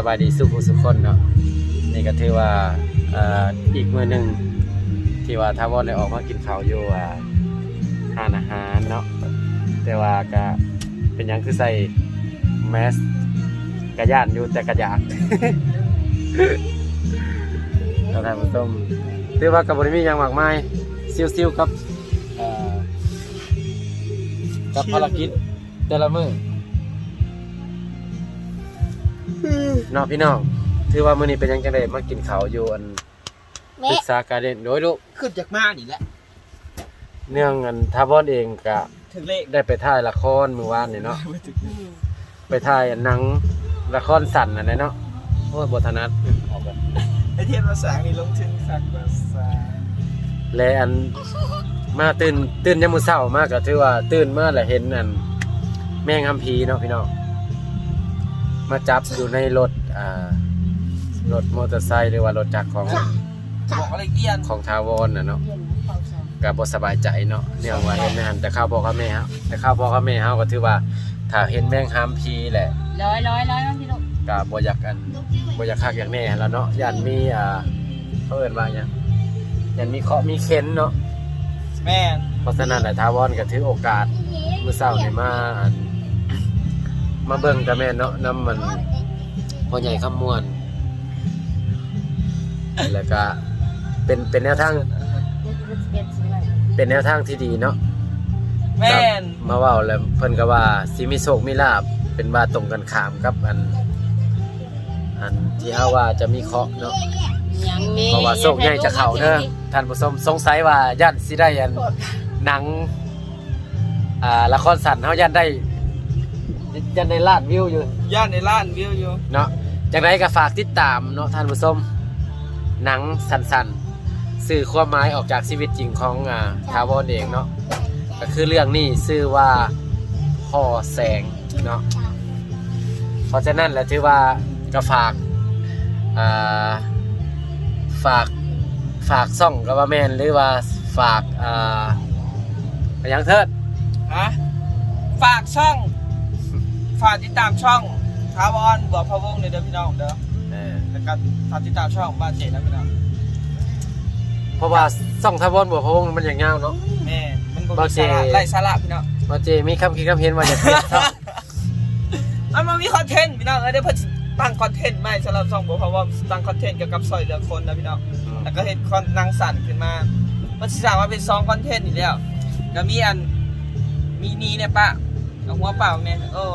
สบายดีสุขสุขคนเนาะนี่ก็ถือว่าอ่ออีกมือหนึ่งที่ว่าทาวอนได้ออกมากินข้าวอยู่อ่าร้านอาหารเนาะแต่ว่าก็เป็นยังคือใส่แมสกระยานอยู่แต่กระยากเราทานมาต้มถือว่ากับบริมียังมากมายซิวๆกับกับภารกิจแต่ละมือ เน้องพี่น้องถือว่ามื้อนี้เป็นหยังจังได๋มากินข้าวอยู่อันปรึกษาการเด่นโดยลูกขึ้นจากมานี่แหละเนื่องอันทาวอนเองก็ถึงเลขได้ไปถ่ายละครมื้อวานนี่เนาะไปถ่ายหนังละครสั้นอันนั้นเนาะโอ้ยบ่ถนัดออกไปไอเทียนภาษานี่ลงทุนสักภาษาและอันมาตื่นตื่นยามมื้อเช้ามากก็ถือว่าตื่นมาแล้วเห็นอันแมงคัมภีร์เนาะพี่น้อง มาจับอยู่ในรถอ่ารถมอเตอร์ไซค์หรือว่ารถจักรของบอกอะไรเอียนของทาวอนน่ะเนาะก็บ่สบายใจเนาะเนื่องว่าเห็นในหันแต่ข้าวพ่อกับแม่เฮาแต่ข้าวพ่อกับแม่เฮาก็ถือว่าถ้าเห็นแมงหามพีแหละร้อยร้อยร้อยน้องพี่ลูกก็บ่อยากอันบ่อยากคักอย่างแน่แล้วเนาะยันมีอ่าเขาเอิ้นว่าหยังยันมีเคราะห์มีเข็นเนาะแม่นเพราะฉะนั้นแหละทาวอนก็ถือโอกาสมื้อเช้านี่มาอัน มาเบิ่งกับแม่เนาะนํมันพ่อใหญ่คำมวนแล้วก็เป็นเป็นแนวทางเอ็ดสิบเอ็ดเป็นแนวทางที่ดีเนาะแม่นมาเว้าแล้วเพิ่นก็ว่าสิมีโชคมีลาบเป็นว่าตรงกันข้ามกับอัน อันที่เฮาว่าจะมีเคราะห์เนาะยังมีเพราะว่าโชคใหญ่จะเข้าเด้อท่านผู้ชมสงสัยว่าย่านสิได้อันหนังอ่าละครสั้นเฮาย่านได้ ย่านได้ล้านวิวอยู่ ย่านในล้านวิวอยู่เนาะจังไดก็ฝากติดตามเนาะท่านผู้ชมหนังสั้นๆสื่อความหมายออกจากชีวิตจริงของอ่าทาวอนเองเนาะก็คือเรื่องนี้ชื่อว่าพ่อแสงเนาะเพราะฉะนั้นแหละถือว่าก็ฝากอ่าฝากฝากซ่องกับว่าแมนหรือว่าฝากอ่าไปยังเทิด ฮะฝากช่อง ฝากติดตามช่องทาวอนบัวพะวงในเด้อพี่น้องเด้อเออแล้วก็ฝากติดตามช่องบ้านเจนะพี่น้องเพราะว่าซ่องทาวอนบัวพะวงมันอย่างเงาเนาะ แม่มันบ่บ้านมีเจสาระไร้สาระพี่น้องมาเจมีคำคิดคำเห็นว่าจะเปลี่ยนช่องมันมามีคอนเทนต์พี่น้องเอ้ยได้เพิ่นตั้งคอนเทนต์ใหม่สำหรับช่องบัวพะวงตั้งคอนเทนต์เกี่ยวกับซอยเหลือคนนะพี่น้อง แล้วก็เห็นคอนนางสั่นขึ้นมา มันสิสามารถเป็นซองคอนเทนต์อีกแล้วก็มีอัน มีนี้เนี่ยปะ เอาหัวเปล่าเนี่ยเออ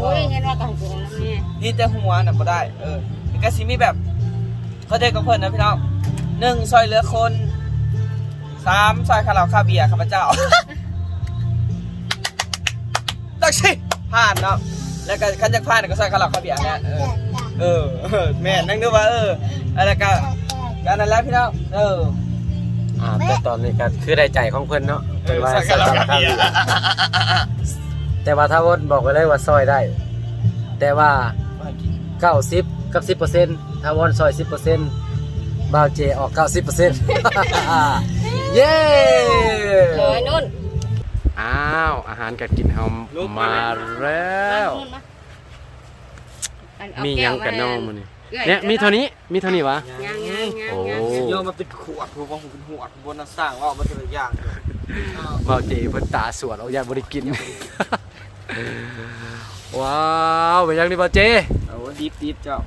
โอ้ยเห็นว่ากันเสียงแล้วแม่นี่แต่หัวน่ะบ่ได้ เออแล้วก็สิมีแบบเขาใจกับเพิ่นนะพี่น้องหนึ่งซอยเหลือคนสามซอยคาราคาเบียร์ข้าพเจ้าตักสิผ่านเนาะแล้วก็คันจากผ่านก็ซอยคาราคาเบียร์เนี่ยเออเออเออแม่นั่งดูว่าเอออะไรก็การนั้นแหล้วพี่น้องเอออ่าแต่ตอนนี้ก็คือได้ใจของเพิ่นเนาะเอเพิ่นอว่าใส่ใส่กะกะละละคาคาเบีเบียยร์ร์ แต่ว่าถ้าวนบอกไว้เลยว่าซอยได้ แต่ว่า 90 กับ 10%ถ้าวนซอย 10%บาวเจออก 90%เย้ร้อยนุ่นอ้าวอาหารการกินเฮาลุกมามาแล้วนุ่นมาอัเอามีหยังกันน้องมื้อนี้อื้อเนี่ยมีเท่านี้มีเท่านี้วะยังยังยังโอ้ยังโยมมาเป็นขวดผมว่าผมเป็นหัวบนน้ำสร้างว่ามันจะเป็นอย่างบาวเจเพิ่นตาสวดเอาอย่าบ่ได้กิน ว้าวเป็นยังนี่บาวเจเอาดีฟดีฟเจ้า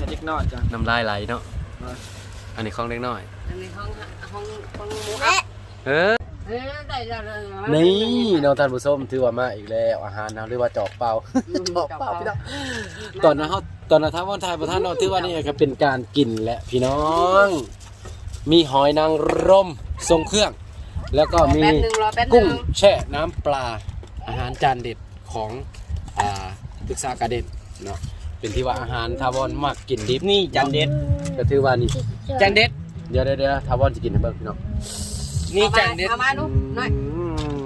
นี่เล็กน้อยจ้ะน้ำลายไหลเนาะมาอันนี้ของเล็กน้อยอันนี้ห้องห้องห้องหมูอัพเออเออได้แล้วเลยนี่น้องท่านผู้ชมถือว่ามาอีกแล้วอาหารนะเรียกว่าจอกเปล่าจอกเปล่าพี่น้องตอนนั้นเขาตอนนั้นท้าวันไทายประธานเราถือว่านี่ก็เป็นการกินแหละพี่น้อง มีหอยนางรมทรงเครื่อง แล้วก็มีแป๊บหนึงรอแป๊บหนึกุ้งงแช่น้ำปลา อาหารจานเด็ดของอ่าศึกษากาเด็ดเนาะเป็นที่ว่าอาหารทาวอนมากกินดิบนี่จันเด็ดก็ถือว่านี่จันเด็ดเดี๋ยวเดี๋ยวเดี๋ยวทาวอนจะกินให้เบิ่งพี่น้องนี่จันเด็ดเอามาดูหน่อย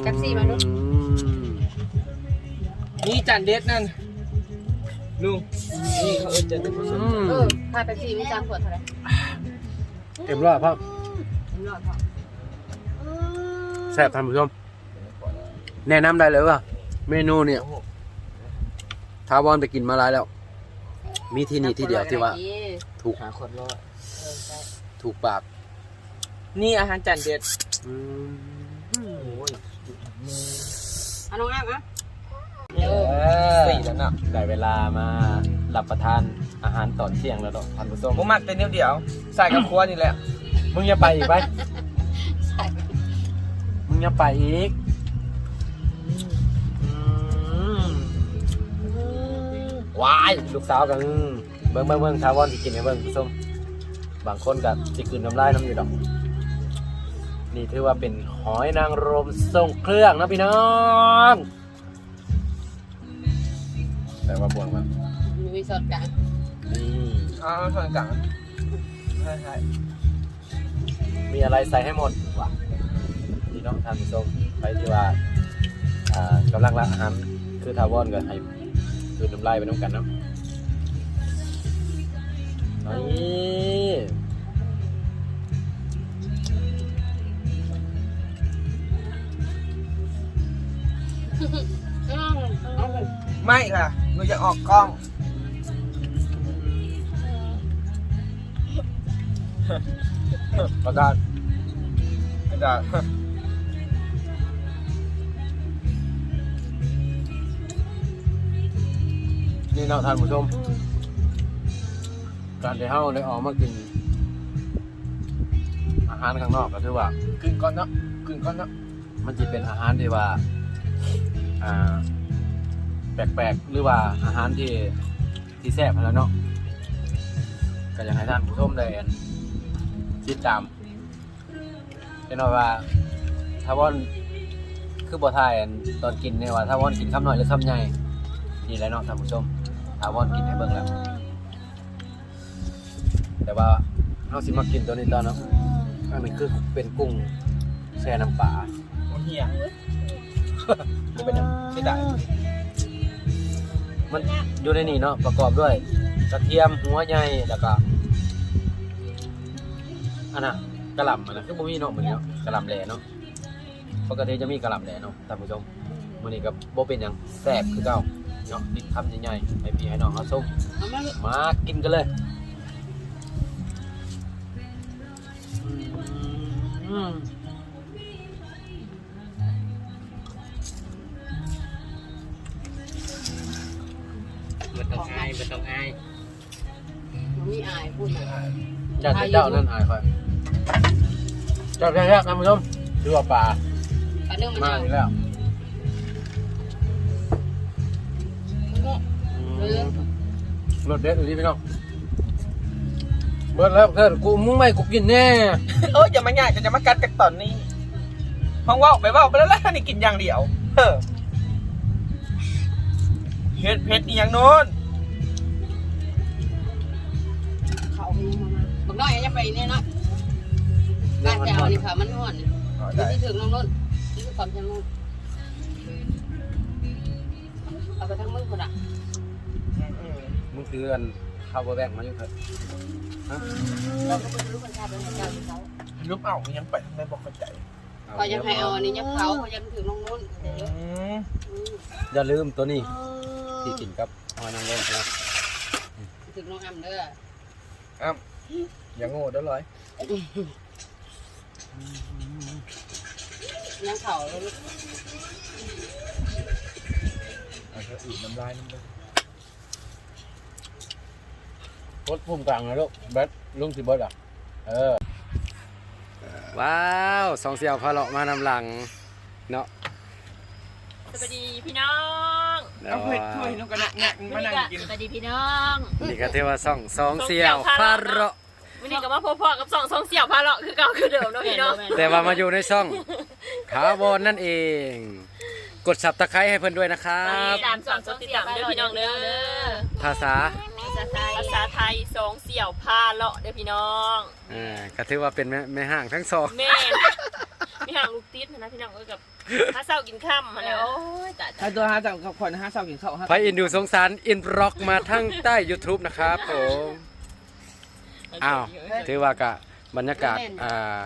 แป๊บซี่มาดูนี่จันเด็ดนั่นลุงนี่เขาเอิ้นจันเด็ดผสมเออค่าแป๊บซี่มีสามขวดเท่าไหร่เต็มร้อยพ่อเห็นหรอพ่อแซ่บท่านผู้ชม แนะนำได้เลยว่า เมนูเนี่ยทาวอนไปกินมาหลายแล้ว มีที่นี่ที่เดียวที่ว่า ถูกหาคนรอดเออใช่ถูกปากนี่อาหารจานเด็ดอืมโอ้ยเอาน้องอ้ามอะสี่แล้วเนาะได้เวลามารับประทานอาหารตอนเที่ยงแล้วเนาะท่านผู้ชมผมมักแต่เดียวเดียวใส่กับครัวนี่แหละมึงอย่าไปอีกไปใช่มึงอย่าไปอีก วายลูกสาวกันเบิ่งเบิ่งเบิ่งทาวอนสิกินให้เบิ่งผู้ชมบางคนกับสิกินน้ำลายน้ำอยู่ดอก นี่ถือว่าเป็นหอยนางรมทรงเครื่องนะพี่น้องแต่ว่าบวงมามีสดกันนี่อ้าวส่วนกลางใช่ใช่มีอะไรใส่ให้หมดว่ะพี่น้องท่านผู้ชมไปที่ว่าอ่ากำลังรักอาหารคือทาวอนกับให้ คือน้ำลายไปน้ำกันเนาะนี่ไม่ค่ะหนูจะออกกล้อง ประกาศก็จะ นี่เนาะท่านผู้ชมการที่เฮาได้ออกมากิน อาหารข้างนอกก็ถือว่ากึ่งก่อนเนาะกึ่งก่อนเนาะมันจะเป็นอาหารที่ว่า อ่า แปลกๆ หรือว่าอาหารที่ที่แซ่บหั้นแล้วเนาะก็อยากให้ท่านผู้ชมได้ติดตามเป็นว่าถ้าว่อนคือบ่ทายอันตอนกินเนี่ยว่าถ้าว่อนกินคำน้อยหรือคำใหญ่นี่แหละเนาะท่านผู้ชม ถ้าว่อนกินให้เบิ่งแล้วแต่ว่าเราสิมากินตัวนี้ตอนเนาะอันนี้คือเป็นกุ้งแช่น้ำปลาโอ้เฮียบ่เป็นหยังไม่ได้ มันอยู่ในนี่เนาะประกอบด้วยกระเทียมหัวใหญ่แล้วก็อันน่ะกระหล่ำอันน่ะคือบ่มีเนาะมื้อนี้เนาะกระหล่ำแหล่เนาะปกติจะมีกระหล่ำแหล่เนาะท่านผู้ชมมื้อนี้ก็บ่เป็นหยังแซ่บคือเก่า เนาะดิบคำใหญ่ๆให้พี่ให้น้องเฮาส้มเอามามากินกันเลยอืมมันต้องอายมันต้องอายมันมีอายพูดนะญาติเจ้านั่นอายค่อยเจ้าแท้ๆท่านผู้ชมคือว่าปลาปลาเนื้อมันมาเอาอีกแล้ว รถเด็ดอยู่ที่พี่น้องเบิดแล้วเพื่อนกูมึงไม่กูกินแน่เอออย่ามาง่ายจะมากัดกันตอนนี้ห้องว่าวไปว่าวไปแล้วแล้วนี่กินอย่างเดียวเออเผ็ดเผ็ดอีอย่างโน้นเขาไปยังมาบักน้อยยังไปเนี่ยเนาะบ้านแถวนี่ค่ะมันนวดอ๋อนี่ได้ที่ถึงน้องนุ่นนี่คือความจำนุ่นเอาไปทั้งมือคนอะอื มมึงคือกันข้าวแบงมาอยู่เถอะเราก็ไม่รู้คนชาติเป็นเจ้าเขารูปเอายังไปไม่บอกเข้าใจก็ยังให้เอาอันนี้ยับเขาเขายังถึงน้องนุ่นอืมอย่าลืมตัวนี้ที่กินกับหอยนางรมนะถึงน้องอ้ำเด้ออย่างโง่เด้อร้อยยังเขาเอาเถอะอีกน้ำลายน้ำลาย กดปุ่มกลางนะลูกแบทลุงสิเบิร์ดอะ เออ ว้าวสองเสี่ยวพาเลาะมานำหลัง เนาะสวัสดีพี่น้องเอาเผ็ดถ้วยน้องกระนักงักมานั่งกินสวัสดีพี่น้องนี่ก็เทว่าสองสองเสี่ยวพาเลาะวันนี้ก็มาพบพ่อกับสองสองเสี่ยวพาเลาะคือเก่าคือเดิมเนาะพี่น้อง แต่ว่ามาอยู่ในช่องถาวรนั่นเอง กดสับตะไคร้ให้เพื่อนด้วยนะครับตามสองสองติดตามเด้อพี่น้องเด้อภาษา ภาษาไทยสองเสี่ยวพาเลาะเด้อพี่น้องอ่าก็ถือว่าเป็นแม่แม่ห้างทั้งสองแม่มีห่างลูกติดนะพี่น้องเอ้ยกับถ้าเศร้ากินข้ามมาแล้วโอ้ยตายตายถ้าตัวห้าจับกับคนห้าเศร้ากินข้าวห้าพระอินดูสงสารอินบล็อกมาทั้งใต้ YouTube นะครับผมอ้าวถือว่ากะบรรยากาศอ่า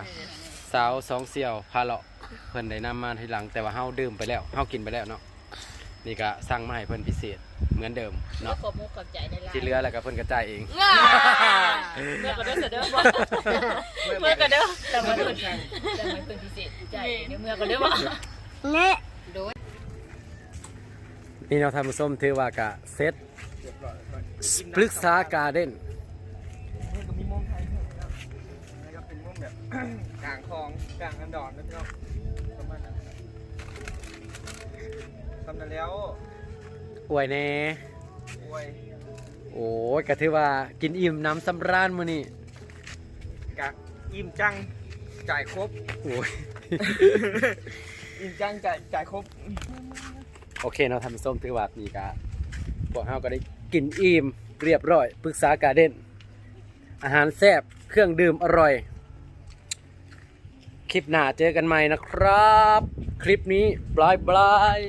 สาวสองเสี่ยวพาเลาะเพิ่นได้นำมาทีหลังแต่ว่าเฮาดื่มไปแล้วเฮากินไปแล้วเนาะ นี่ก็สั่งมาให้เพิ่นพิเศษเหมือนเดิมก็เนาะขอบมุกขอบใจได้ละที่เหลือแล้วก็เพิ่นกระจายเองง่าเมื่อก็เด้อเสยเด้อบ่เมื่อก็เด้อแต่มันเป็นแต่มันเป็นพิเศษใจเดี๋ยวเมื่อก็ได้ว่าโดยนี่เนาะท่านผู้ชมถือว่ากะเซตเรียบร้อยก่อนปรึกษาการ์เด้นนี่ก็มีมุมไทยเพิ่มนะแล้วก็เป็นมุมแบบกลางคลองกลางอันดอนนะพี่น้องประำนั้นแล้วอวยแน่อวยโอ้ยก็ถือว่ากินอิ่มน้ำสำราญมื้อนี้กะอิ่มจังจ่ายครบโอ้ย อิ่มจังจ่ายจ่ายครบโอเคเนาะท่านผู้ชมถือว่านี่ก็พวกเฮาก็ได้กินอิ่มเรียบร้อยปรึกษาการ์เด้นอาหารแซ่บเครื่องดื่มอร่อย คลิปหน้าเจอกันใหม่นะครับ คลิปนี้บายบาย